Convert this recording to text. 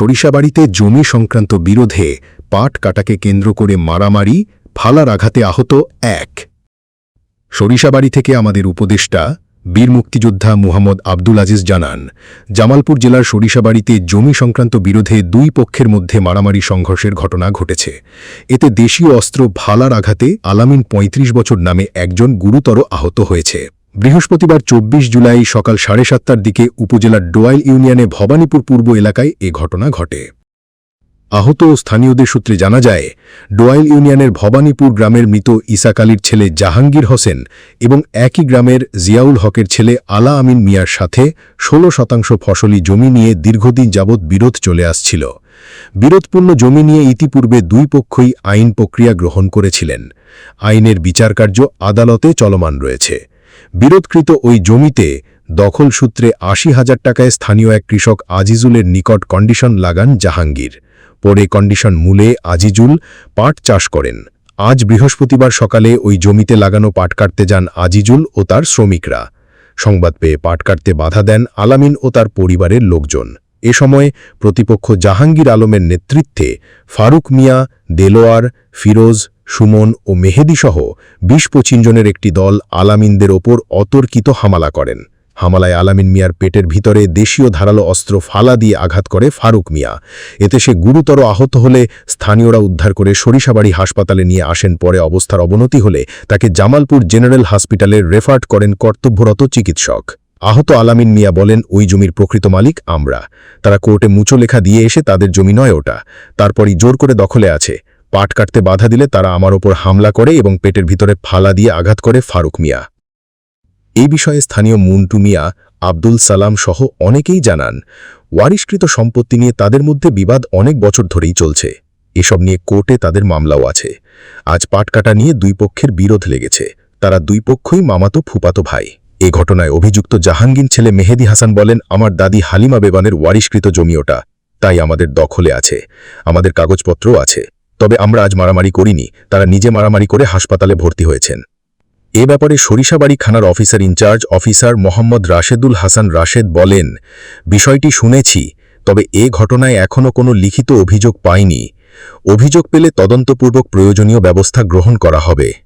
সরিষাবাড়িতে জমি সংক্রান্ত বিরোধে পাট কাটাকে কেন্দ্র করে মারামারি, ফালার আঘাতে আহত এক। সরিষাবাড়ি থেকে আমাদের উপদেষ্টা, বীর মুক্তিযোদ্ধা মুহাম্মদ আব্দুল আজিজ জানান, জামালপুর জেলার সরিষাবাড়িতে জমি সংক্রান্ত বিরোধে দুই পক্ষের মধ্যে মারামারি সংঘর্ষের ঘটনা ঘটেছে। এতে দেশীয় অস্ত্র ভালার আঘাতে আলামিন ৩৫ বছর নামে একজন গুরুতর আহত হয়েছে। বৃহস্পতিবার ২৪ জুলাই সকাল সাড়ে সাতটার দিকে উপজেলার ডোয়াইল ইউনিয়নে ভবানীপুর পূর্ব এলাকায় এ ঘটনা ঘটে। আহত স্থানীয়দের সূত্রে জানা যায়, ডোয়াইল ইউনিয়নের ভবানীপুর গ্রামের মৃত ইসাক আলীর ছেলে জাহাঙ্গীর হোসেন এবং একই গ্রামের জিয়াউল হকের ছেলে আলা আমিন মিয়ার সাথে ১৬ শতাংশ ফসলি জমি নিয়ে দীর্ঘদিন যাবৎ বিরোধ চলে আসছিল। বিরোধপূর্ণ জমি নিয়ে ইতিপূর্বে দুই পক্ষই আইন প্রক্রিয়া গ্রহণ করেছিলেন। আইনের বিচারকার্য আদালতে চলমান রয়েছে। বিরোধকৃত ওই জমিতে দখল সূত্রে আশি হাজার টাকায় স্থানীয় এক কৃষক আজিজুলের নিকট কন্ডিশন লাগান জাহাঙ্গীর। পরে কন্ডিশন মূলে আজিজুল পাট চাষ করেন। আজ বৃহস্পতিবার সকালে ওই জমিতে লাগানো পাট কাটতে যান আজিজুল ও তার শ্রমিকরা। সংবাদ পেয়ে পাট কাটতে বাধা দেন আলামিন ও তার পরিবারের লোকজন। এ সময় প্রতিপক্ষ জাহাঙ্গীর আলমের নেতৃত্বে ফারুক মিয়া, দেলোয়ার, ফিরোজ সুমন ও মেহেদিসহ বিশ পঁচিশ জনের একটি দল আলামিনদের ওপর অতর্কিত হামালা করেন। হামালায় আলামিন মিয়ার পেটের ভিতরে দেশীয় ধারালো অস্ত্র ফালা দিয়ে আঘাত করে ফারুক মিয়া। এতে সে গুরুতর আহত হলে স্থানীয়রা উদ্ধার করে সরিষাবাড়ি হাসপাতালে নিয়ে আসেন, পরে অবস্থার অবনতি হলে তাকে জামালপুর জেনারেল হসপিটালে রেফার্ড করেন কর্তব্যরত চিকিৎসক। আহত আলামিন মিয়া বলেন, ওই জমির প্রকৃত মালিক আমরা। তারা কোর্টে মুচো লেখা দিয়ে এসে তাদের জমি নয় ওটা। তারপরই জোর করে দখলে আছে। পাট কাটতে বাধা দিলে তারা আমার ওপর হামলা করে এবং পেটের ভিতরে ফালা দিয়ে আঘাত করে ফারুক মিয়া। এই বিষয়ে স্থানীয় মুন্টু মিয়া, আব্দুল সালাম সহ অনেকেই জানান, ওয়ারিশকৃত সম্পত্তি নিয়ে তাদের মধ্যে বিবাদ অনেক বছর ধরেই চলছে। এসব নিয়ে কোর্টে তাদের মামলাও আছে। আজ পাট কাটা নিয়ে দুই পক্ষের বিরোধ লেগেছে। তারা দুই পক্ষই মামাতো ফুপাতো ভাই। এ ঘটনায় অভিযুক্ত জাহাঙ্গীর ছেলে মেহেদি হাসান বলেন, আমার দাদি হালিমা বেবানের ওয়ারিশকৃত জমি ওটা তাই আমাদের দখলে আছে। আমাদের কাগজপত্রও আছে। তবে আমরা আজ মারামারি করিনি, তারা নিজে মারামারি করে হাসপাতালে ভর্তি হয়েছেন। এ ব্যাপারে সরিষাবাড়ি খানার officer in charge officer Mohammad Rashedul Hasan Rashed বলেন, বিষয়টি শুনেছি, তবে এ ঘটনায় এখনও কোনো লিখিত অভিযোগ পাইনি। অভিযোগ পেলে তদন্তপূর্বক প্রয়োজনীয় ব্যবস্থা গ্রহণ করা হবে।